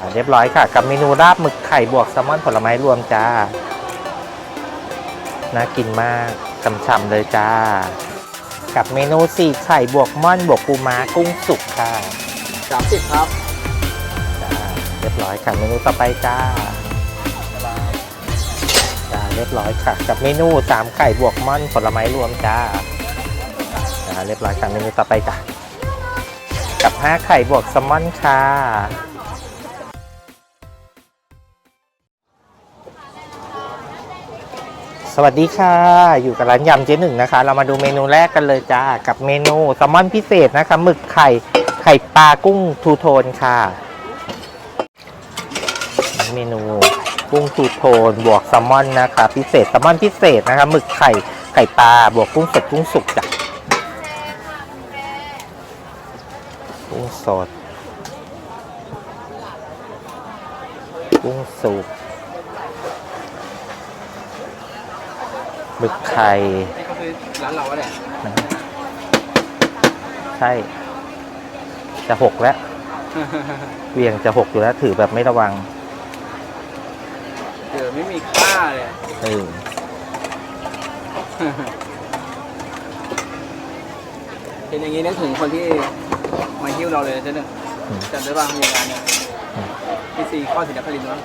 อ่าเรียบร้อยค่ะ กับเมนูราบหมึกไข่บวกแซลมอนผลไม้รวมจ้า น่ากินมากฉ่ำๆเลยจ้า กับเมนูสี่ไข่บวกม่อนบวกปูม้ากุ้งสุกค่ะสามสิบครับจ้าเรียบร้อยค่ะเมนูต่อไปจ้าจ้าเรียบร้อยค่ะ กับเมนูสามไข่บวกม่อนผลไม้รวมจ้าจ้าเรียบร้อยค่ะเมนูต่อไปจ้ากับห้าไข่บวกแซลมอนค่ะ วัสดีค่ะ อยู่กับร้านยำเจ๊หนึ่งนะคะ เรามาดูเมนูแรกกันเลยจ้า กับเมนูแซลมอนพิเศษนะคะหมึกไข่ไข่ปลากุ้งทูโทนค่ะ เมนูกุ้งทูโทน บวกแซลมอนนะคะ พิเศษแซลมอนพิเศษนะคะหมึกไข่ไข่ปลาบวกกุ้งสดกุ้งสุกจ้ะกุ้งสดกุ้งสุก หมึกไข่นี่ก็คือร้านเราอะเนี่ยใช่ จะหกแล้วเหวียงจะหกอยู่แล้ว ถือแบบไม่ระวังเดี๋ยวไม่มีค่าเลยเออเป็นอย่างนี้นึกถึงคนที่มาหิ้วเราเลยเจ๊หนึ่งอืมจำได้ป่ะมีงานเนี่ยอืมที่ซีข้อสินครินทร์วะ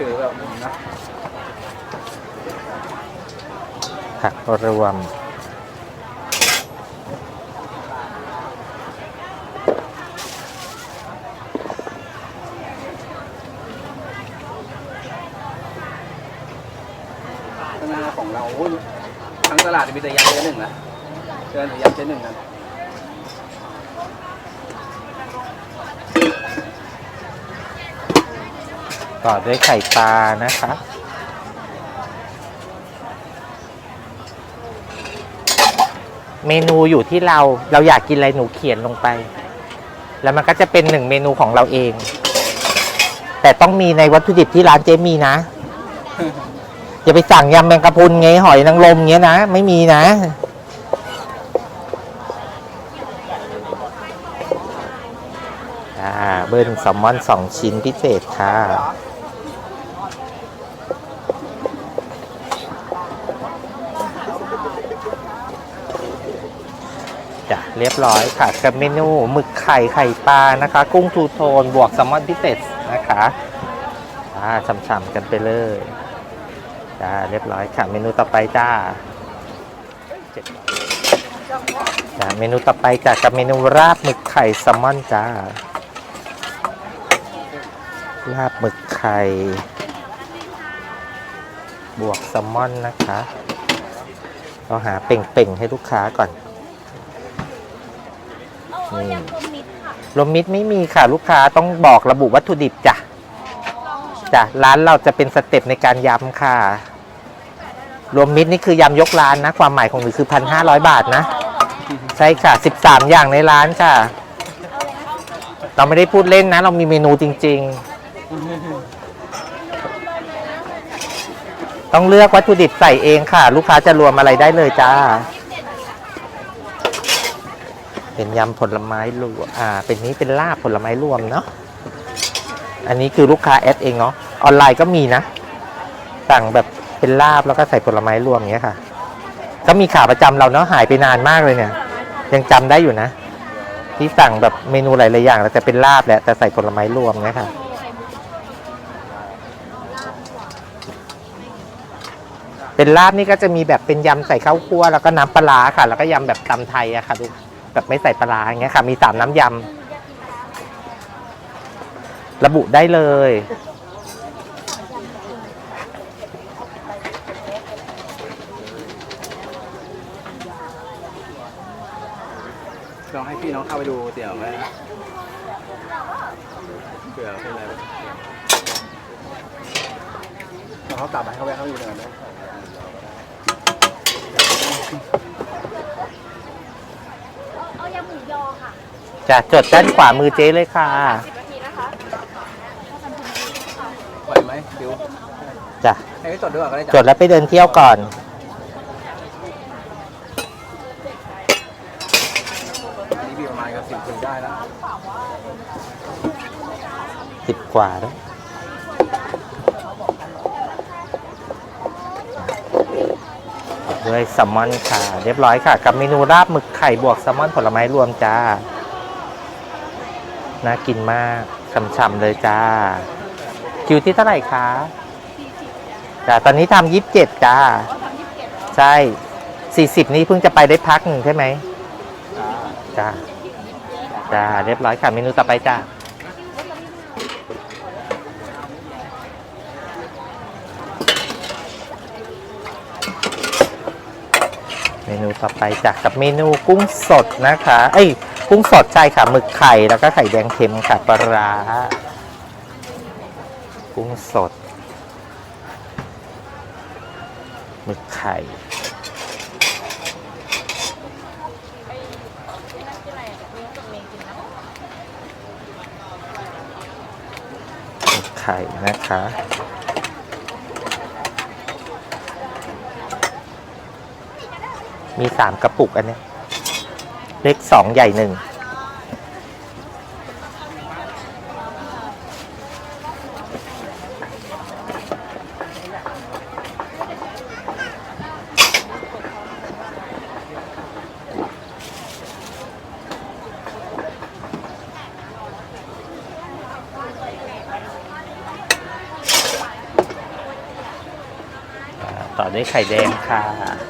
ถือแบบนะ ผักรวม ข้างหน้าของเราโอ้ยทั้งตลาดมีแต่ยำเจ๊หนึ่งนะเดินหรือยำเจ๊หนึ่งกันต่อด้วยไข่ปลานะคะ เมนูอยู่ที่เราเราอยากกินอะไรหนูเขียนลงไป แล้วมันก็จะเป็นหนึ่งเมนูของเราเอง แต่ต้องมีในวัตถุดิบที่ร้านเจมีนะ อย่าไปสั่งยำแมงกะพรุนไงหอยนางรมเงี้ยนะ ไม่มีนะ อ่า เบิ้ลแซลมอนสองชิ้นพิเศษค่ะ เรียบร้อยค่ะกับเมนูหมึกไข่ไข่ปลานะคะ กุ้งทูโทนบวกแซลมอนพิเศษนะคะอ่าช่ำๆกันไปเลยจ้าเรียบร้อยค่ะ เมนูต่อไปจ้าเจ็ดร้อยจ้าเมนูต่อไปจ้ะกับเมนูราบหมึกไข่แซลมอนจ้าลาบหมึกไข่ บวกแซลมอนนะคะเราหาเป่งๆให้ลูกค้าก่อน เออยังรวมมิตรค่ะรวมมิตรไม่มีค่ะลูกค้าต้องบอกระบุวัตถุดิบจ้ะจ้ะร้านเราจะเป็นสเต็ปในการยำค่ะ รวมมิตรนี่คือยำยกร้านนะ ความหมายของหนูคือพันห้าร้อยบาทนะ ใช่ค่ะสิบสามอย่างในร้านค่ะ เราไม่ได้พูดเล่นนะ เรามีเมนูจริง ๆ ต้องเลือกวัตถุดิบใส่เองค่ะ ลูกค้าจะรวมอะไรได้เลยจ้า เป็นยำผลไม้รวมอ่า เป็นนี้เป็นลาบผลไม้รวมเนาะ อันนี้คือลูกค้าแอดเองเนาะ ออนไลน์ก็มีนะ สั่งแบบเป็นลาบแล้วก็ใส่ผลไม้รวมเงี้ยค่ะ ก็มีขาประจำเราเนาะหายไปนานมากเลยเนี่ย ยังจำได้อยู่นะ ที่สั่งแบบเมนูหลายๆอย่างแต่เป็นลาบแหละแต่ใส่ผลไม้รวมเนี่ยค่ะเป็นลาบนี่ก็จะมีแบบเป็นยำใส่ข้าวคั่วแล้วก็น้ำปลาร้าค่ะ แล้วก็ยำแบบตำไทยอะค่ะดู แบบไม่ใส่ปลาร้าอย่างเงี้ยค่ะ มีสามน้ำยำระบุได้เลย ลองให้พี่น้องเข้าไปดูเตี๋ยวไหมนะเผื่อเป็นอะไรบ้างลองเขากลับไปเขาแวะเข้าไปดูหน่อยไหม เอา ยำหมูยอค่ะจะจดด้านขวามือเจ๊เลยค่ะสิบนาทีนะคะไหวไหมดิวจ้ะให้พี่จดด้วยก่อนก็ได้จจ้ะดแล้วไปเดินเที่ยวก่อน อันนี้บีประมาณกับสิบคนได้แล้วสิบกว่าแล้ว ด้วยแซลมอนค่ะ เรียบร้อยค่ะ กับเมนูราบหมึกไข่บวกแซลมอนผลไม้รวมจ้า น่ากินมากฉ่ำๆเลยจ้า คิวที่เท่าไหร่คะจ้าตอนนี้ทำยี่สิบเจ็ดจ้า ใช่สี่สิบนี้เพิ่งจะไปได้พักหนึ่งใช่ไหมจ้าจ้าเรียบร้อยค่ะ เมนูต่อไปจ้า มนูต่อไปจ้ะกับเมนูกุ้งสดนะคะ เอ้ยกุ้งสดใช่ค่ะหมึกไข่แล้วก็ไข่แดงเค็มค่ะปลาร้ากุ้งสดหมึกไข่หมึกไข่นะคะ มีสามกระปุกอันนี้ เล็กสองใหญ่หนึ่งต่อด้วยไข่แดงค่ะ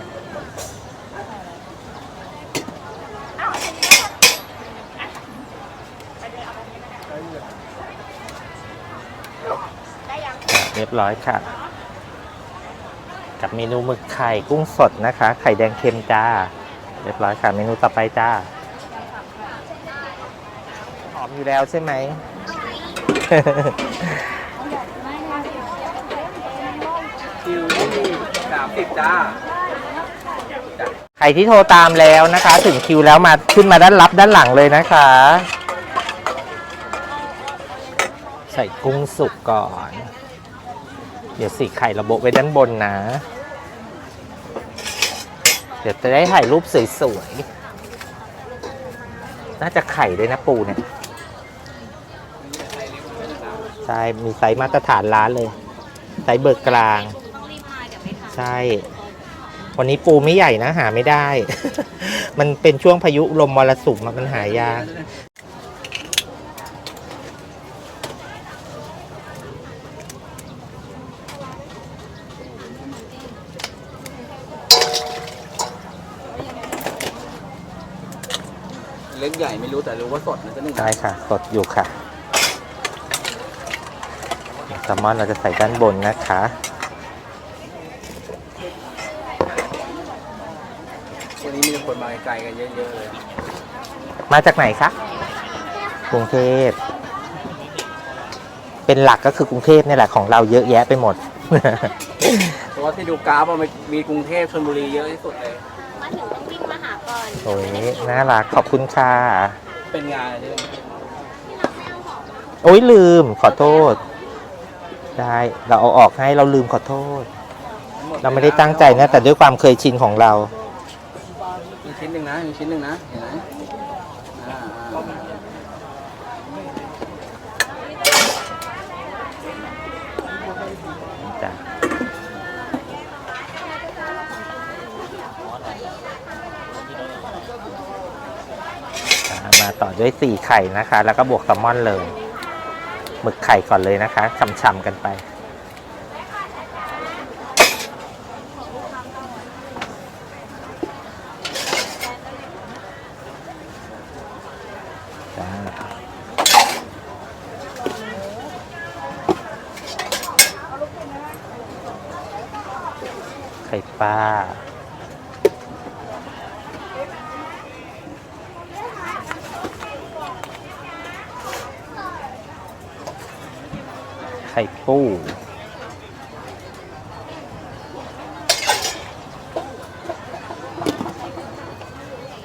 บร้อยค่ะ กับเมนูหมึกไข่กุ้งสดนะคะ ไข่แดงเค็มจ้า เรียบร้อยค่ะ เมนูต่อไปจ้า หอมอยู่แล้วใช่ไหม คิวที่สามสิบจ้าใครที่โทรตามแล้วนะคะ ถึงคิวแล้วมาขึ้นมาด้านรับด้านหลังเลยนะคะ ใส่กุ้งสุกก่อน เดี๋ยวสีไข่ระบบไว้ด้านบนนะ เดี๋ยวจะได้ถ่ายรูปสวยๆ น่าจะไข่ด้วยนะปูเนี่ย ใช่ มีไซส์มาตรฐานร้านเลย ไซส์เบิกกลางต้องรีบมาเดี๋ยวไม่ทันใช่ วันนี้ปูไม่ใหญ่นะ หาไม่ได้ มันเป็นช่วงพายุลมมรสุมอะมันหายาก เล็กใหญ่ไม่รู้แต่รู้ว่าสดนะจ๊ะหนึ่งใช่ค่ะ สดอยู่ค่ะแซลมอนเราจะใส่ด้านบนนะคะวันนี้มีคนมาไกลๆกันเยอะๆเลย มาจากไหนคะ กรุงเทพ เป็นหลักก็คือกรุงเทพนี่แหละของเราเยอะแยะไปหมดเพราะว่าที่ดูกราฟอะมันมีกรุงเทพชลบุรีเยอะที่สุดเลย โอ้ยน่ารักขอบคุณค่ะ เป็นงานอะไรเนี่ยโอ้ยลืมขอโทษ ได้เราเอาออกให้เราลืมขอโทษเราไม่ได้ตั้งใจนะ แต่ด้วยความเคยชินของเรา มีชิ้นหนึ่งนะมีชิ้นหนึ่งนะเห็นไหมอ่าๆ จ้ะอ่ามา ต่อด้วยสี่ไข่นะคะ แล้วก็บวกแซลมอนเลยหมึกไข่ก่อนเลยนะคะฉ่ำๆกันไป ไข่ปลา ข่ปู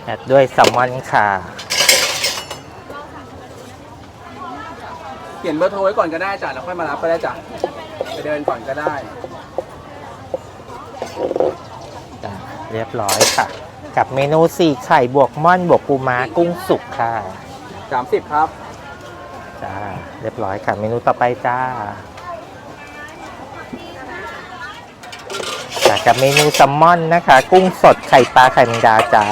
แอดด้วยแซลมอนค่ะเขียนเบอร์โทรไว้ก่อนก็ได้จ้ะแล้วค่อยมารับก็ได้จ้ะไปเดินก่อนก็ได้จ้ะเรียบร้อยค่ะ กับเมนูสี่ไข่บวกม่อนบวกปูม้ากุ้งสุกค่ะ สามสิบครับ จจ้า เรียบร้อยค่ะ เมนูต่อไปจ้าจากกับเมนูแซลมอนนะคะ กุ้งสดไข่ปลาไข่แมงดาจ้า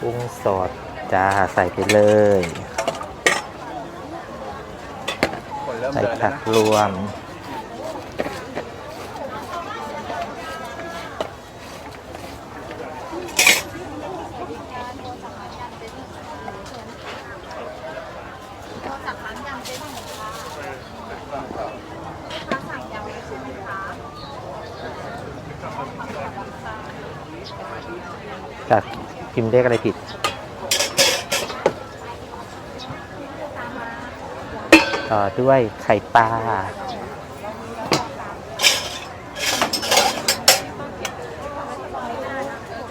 กุ้งสดจ้าใส่ไปเลยคนเริ่มใส่เดินแล้ผัวกนะรวม จากร้านยำเจ๊หนึ่งค่ะลูกค้าสั่งยำเลยใช่ไหมคะ จาก พิมพ์เลขอะไรผิด ต่อด้วยไข่ปลา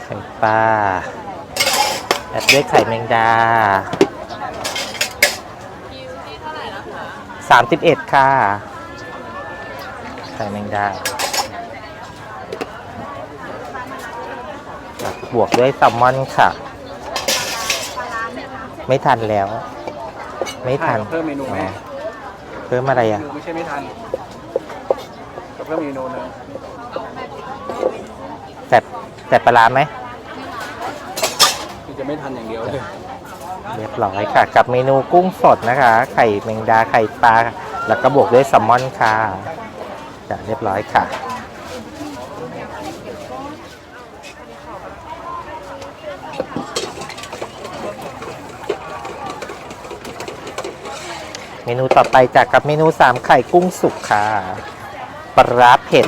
ไข่ปลาแอบด้วยไข่แมงดาสามสิบเอ็ดค่ะ ไข่แมงดา บวกด้วยแซลมอนค่ะ ไม่ทันแล้ว ไม่ทันเพิ่มเมนูไหมอ๋อเพิ่มอะไรอะคือไม่ใช่ไม่ทันก็เพิ่มเมนูหนึงแต่แต่ปลาร้าไหมคือจะไม่ทันอย่างเดียวเลยเรียบร้อยค่ะ กับเมนูกุ้งสดนะคะ ไข่แมงดาไข่ปลาแล้วก็บวกด้วยแซลมอนค่ะจะเรียบร้อยค่ะ เมนูต่อไปจากกับเมนูสามไข่กุ้งสุกค่ะปลาร้าเผ็ด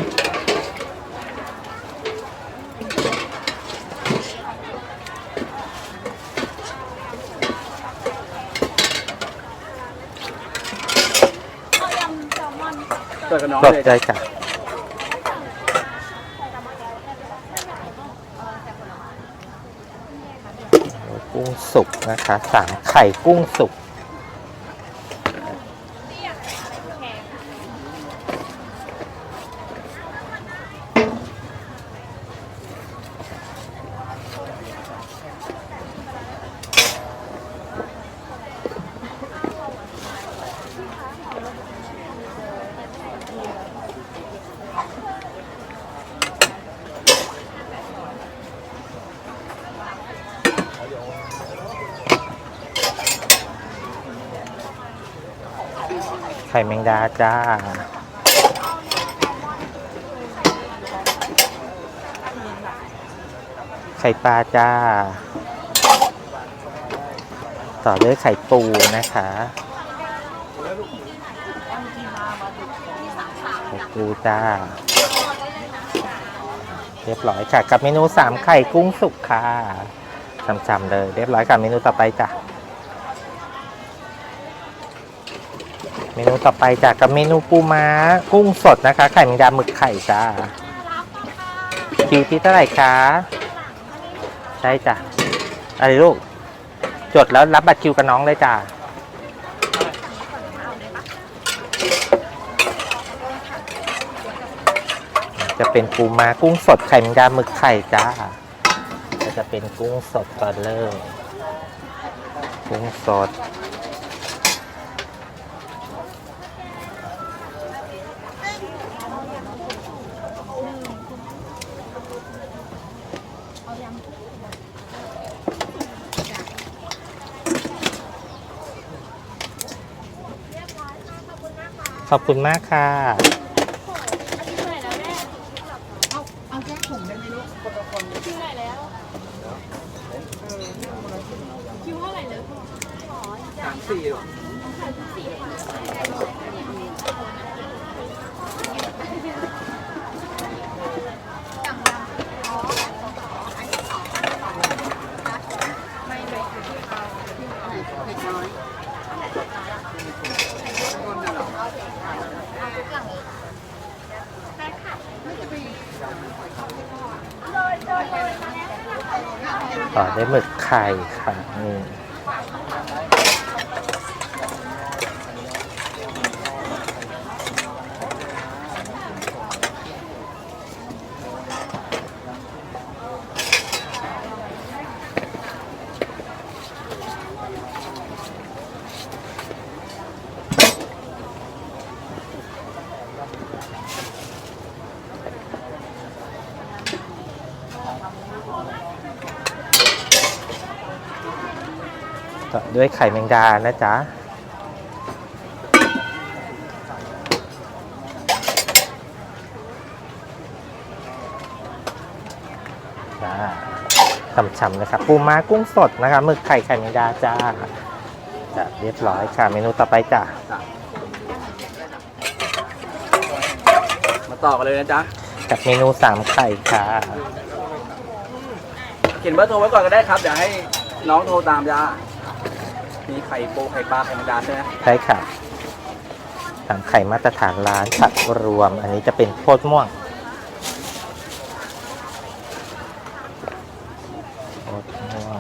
เอายำแซลมอนค่ะเปิดกับน้องสดเลยเลยค่ะกุ้งสุกนะคะสามไข่กุ้งสุก ข่แมงดาจ้า ไข่ปลาจ้า ต่อด้วยไข่ปูนะคะไข่ปูจ้า เรียบร้อยค่ะ กับเมนูสามไข่กุ้งสุกค่ะจำๆเลย เรียบร้อยค่ะเมนูต่อไปจ้ะ เมนูต่อไปจากกับเมนูปูม้ากุ้งสดนะคะ ไข่แมงดาหมึกไข่จ้าคิวที่เท่าไหร่คะใช่จ้ะอะไรลูก จดแล้วรับบัตรคิวกับน้องเลยจ้าจะเป็นปูม้ากุ้งสดไข่แมงดาหมึกไข่จ้าก็จะเป็นกุ้งสดก่อนเลยกุ้งสด ขอบคุณมากค่ะ คิวไหนแล้วแม่เอาเอาแค่ถุงได้ไหมลูกคิวไหนแล้วคิวเท่าไหร่แล้วพ่อ สามสี่หรอ ต่อด้วยหมึกไข่ ค่ะ ด้วยไข่แมงดานะจ๊ะจ้าฉ่ำๆนะครับปูม้ากุ้งสดนะคะหมึกไข่ไข่แมงดาจ้าจ้ะเรียบร้อยค่ะ เมนูต่อไปจ้ะมาต่อกันเลยนะจ๊ะกับเมนูสามไข่ค่ะ เขียนเบอร์โทรไว้ก่อนก็ได้ครับ เดี๋ยวให้น้องโทรตามจ้า มีไข่ปูไข่ปลาไข่แมงดาใช่ไหมใช่ค่ะสามไข่มาตรฐานร้านผักรวม อันนี้จะเป็นโพดม่วงโพดม่วง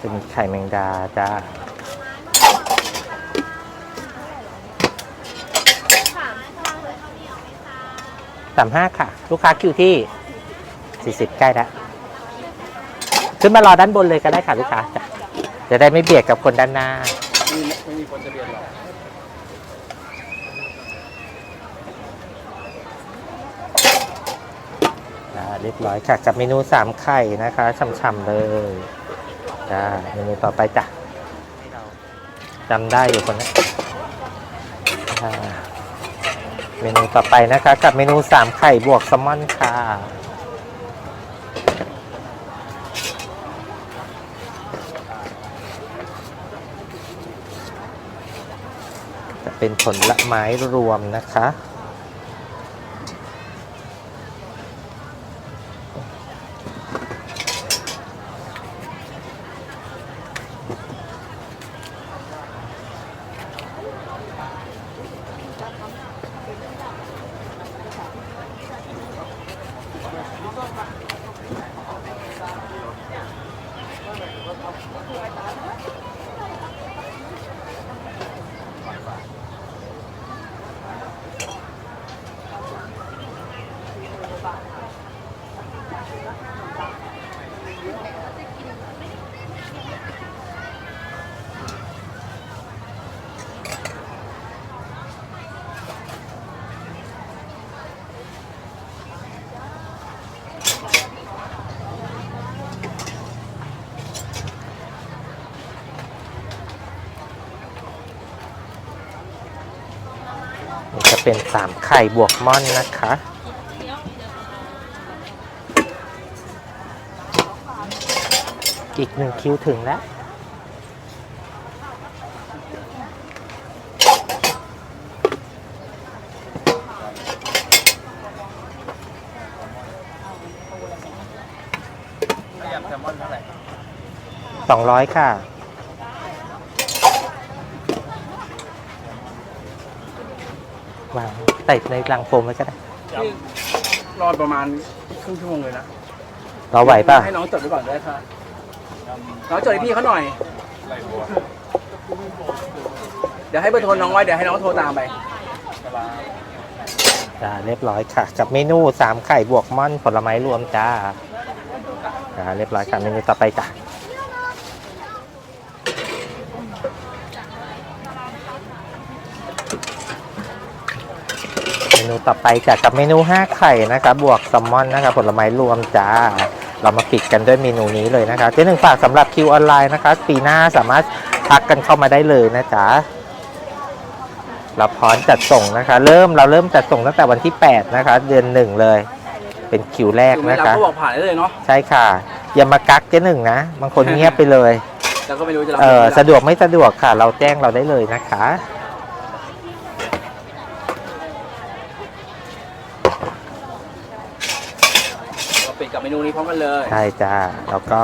จะมีไข่แมงดาจ้า สามห้าค่ะ ลูกค้าคิวที่สี่สิบใกล้แล้วขึ้นมารอด้านบนเลยก็ได้ค่ะลูกค้าจ้ะจะได้ไม่เบียดกับคนด้านหน้าไม่มีไม่มีคนจะเรียนหรอกอ่าเรียบร้อยค่ะกับเมนูสามไข่นะคะฉ่ำๆเลยจ้าเมนูต่อไปจ้ะจำได้อยู่คนนี้อ่า เมนูต่อไปนะคะ กับเมนูสามไข่บวกแซลมอนค่ะ จะเป็นผลละไม้รวมนะคะ เป็นสามไข่บวกม่อนนะคะ อีกหนึ่งคิวถึงแล้ว สองร้อยค่ะ วาง ใส่ในลังโฟมไว้ก็ได้นี่รอประมาณครึ่งชั่วโมงเลยนะเราไหวป่ะให้น้องจดไว้ก่อนได้ค่ะน้องจดให้พี่เขาหน่อย เดี๋ยวให้เบอร์โทรน้องไว้ เดี๋ยวให้น้องโทรตามไปจ้าเรียบร้อยค่ะ กับเมนูสามไข่บวกม่อนผลไม้รวมจ้าจ้าเรียบร้อยค่ะเมนูต่อไปจ้ะเมนู ต่อไปจ้ะกับเมนูห้าไข่นะคะบวกแซลมอนนะคะผลไม้รวมจ้าเรามาปิดกันด้วยเมนูนี้เลยนะคะเจ๊หนึ่งฝากสำหรับคิวออนไลน์นะคะปีหน้าสามารถทักกันเข้ามาได้เลยนะจ๊ะเราพร้อมจัดส่งนะคะ เริ่มเราเริ่มจัดส่งตั้งแต่วันที่ 8 นะคะ เดือนหนึ่งเลย เป็นคิวแรกคือไม่นะรับคะก็บอกผ่านได้เลยเนาะใช่ค่ะ อย่ามากักเจ๊หนึ่งนะ บางคนเงียบไปเลยแล้วก็ไม่รู้จะรับเออไม่รับสะดวกไม่สะดวกค่ะ เราแจ้งเราได้เลยนะคะ เราปิดกับเม นูนี้พร้อมกันเลย ใช่จ้าแล้วก็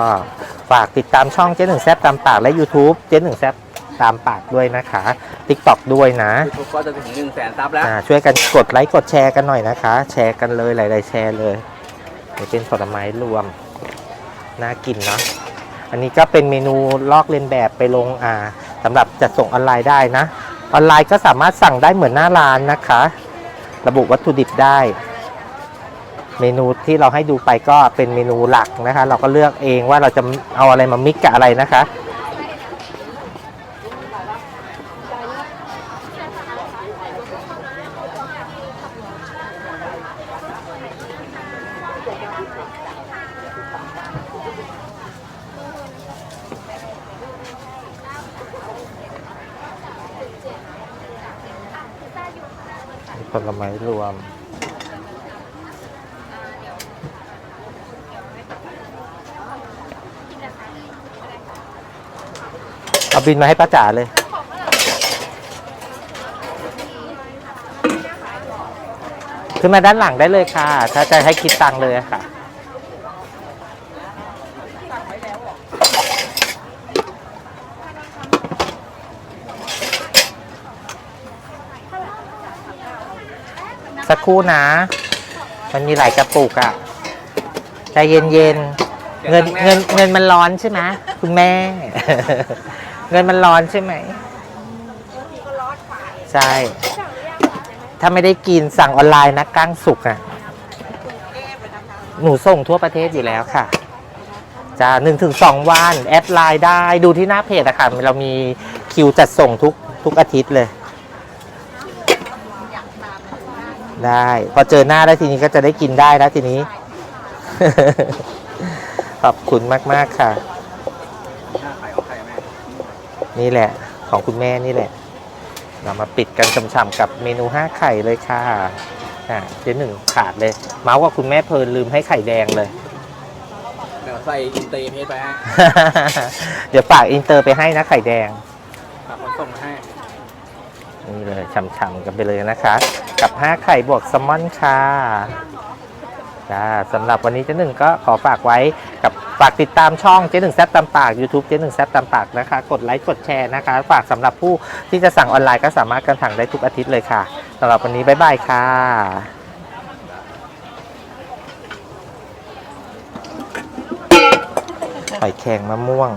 ฝากติดตามช่องเจ๊หนึ่งแซบตามปากและ YouTube เจ๊หนึ่งแซบตามปากด้วยนะคะ TikTok ด้วยนะยูทูบก็จะถึงหนึ่งแสนซับแล้ว อ่าช่วยกันกดไลค์กดแชร์กันหน่อยนะคะ แชร์กันเลยหลาย ๆ แชร์เลยนี่เป็นผลไม้รวมน่ากินเนาะอันนี้ก็เป็นเมนูลอกเลียนแบบไปลงอ่าสำหรับจัดส่งออนไลน์ได้นะ ออนไลน์ก็สามารถสั่งได้เหมือนหน้าร้านนะคะ ระบุวัตถุดิบได้ เมนูที่เราให้ดูไปก็เป็นเมนูหลักนะคะ เราก็เลือกเองว่าเราจะเอาอะไรมามิกกับอะไรนะคะ ผลไม้รวม เอาบินมาให้ป้าจ๋าเลย ขึ้นมาด้านหลังได้เลยค่ะ ถ้าจะให้คิดตังค์เลยค่ะ สักครู่นะ มันมีหลายกระปุกอะใจเย็นๆ เงินเงินเงินมันร้อนใช่ไหมคุณแม่ เงินมันร้อนใช่ไหมใช่ ถ้าไม่ได้กินสั่งออนไลน์นะก้างสุกอะหนูส่งทั่วประเทศอยู่แล้วค่ะจะหนึ่งถึงสองวัน แอดไลน์ได้ดูที่หน้าเพจอะค่ะ เรามีคิวจัดส่งทุกทุกอาทิตย์เลย ได้ พอเจอหน้าแล้วทีนี้ก็จะได้กินได้แล้วทีนี้ ขอบคุณมาก ๆ ค่ะ หน้าไข่ของไข่แม่ นี่แหละของคุณแม่นี่แหละเรามาปิดกันช่ำๆกับเมนูห้าไข่เลยค่ะอะเจ๊หนึ่งขาดเลย เมาส์กับคุณแม่เพลินลืมให้ไข่แดงเลย เดี๋ยวใส่อินเตอร์เพจไปให้เดี๋ยวฝากอินเตอร์ไปให้นะไข่แดง ฝากคนส่งมาให้ นี่เลยช่ำๆกันไปเลยนะคะ กับ5ไข่บวกแซลมอนค่ะจ้าสำหรับวันนี้เจ๊หนึ่งก็ขอฝากไว้กับ ฝากติดตามช่องเจ๊หนึ่งแซบตามปาก YouTube เจ๊หนึ่งแซบตามปากนะคะ กดไลค์กดแชร์นะคะ ฝากสำหรับผู้ที่จะสั่งออนไลน์ก็สามารถกันสั่งได้ทุกอาทิตย์เลยค่ะสำหรับวันนี้บ๊ายบายค่ะหอยแครงมะม่วง